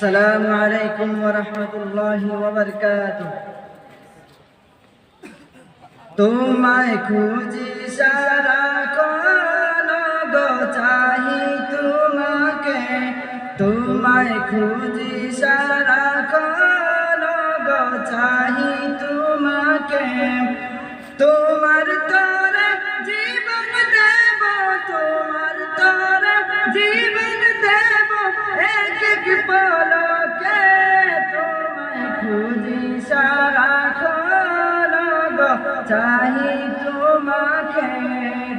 السلام عليكم ورحمة الله وبركاته তোমায় খুঁজি সারা কোন গো চাহি তোমাকে তোমায় খুঁজি সারা কোন গো চাহি তোমাকে তোমার তরে জীবন চাহি তোমাকে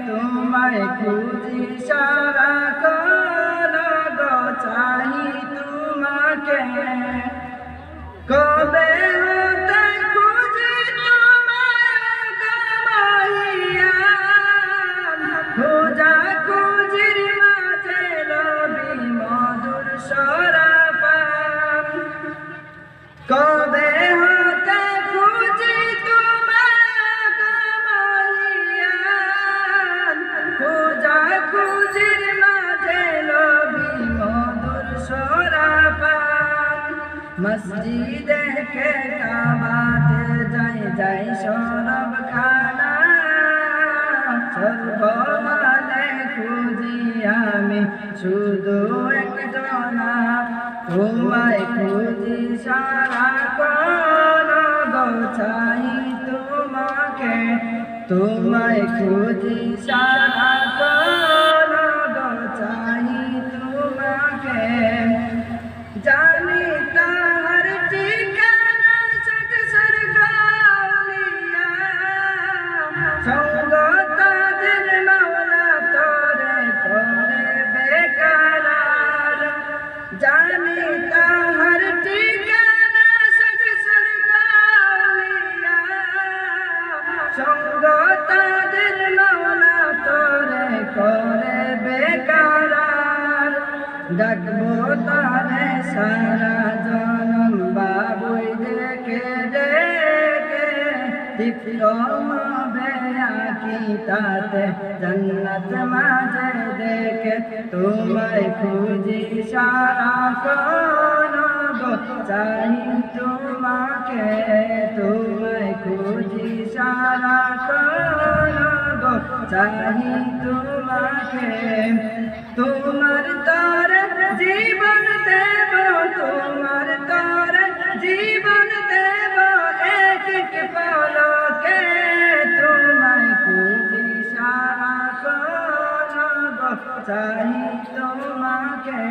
তোমায় খুঁজি সারা কোন গো চাহি তোমাকে। কবে হতে খুঁজি সরাপান কবে মসজিদে কে কাবাতে যাই যাই সরব খানা। সর্বমালে খুঁজি আমি শুধু একজনা। তোমায় খুঁজি সারা কোন গো চাই তোমাকে। তোমায় খুঁজি সারা সঙ্গ তাদের মাওলা তরে করে বেকারার। ডাকবো তারে সারা জনম বাবুই দেখে দেখে আকি তাতে জন্নত মাঝে দেখে। তোমায় খুঁজি সারা কোন গো চাই তোমাকে তোমায় সারা কোন গো তোমাকে তোমার তার জীবন দেব তোমার তার জীবন দেব এক এক পলকে তোমায় খুঁজি সারা গো চাই তোমাকে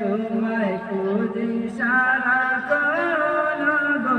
তোমায় খুঁজি সারা কোন গো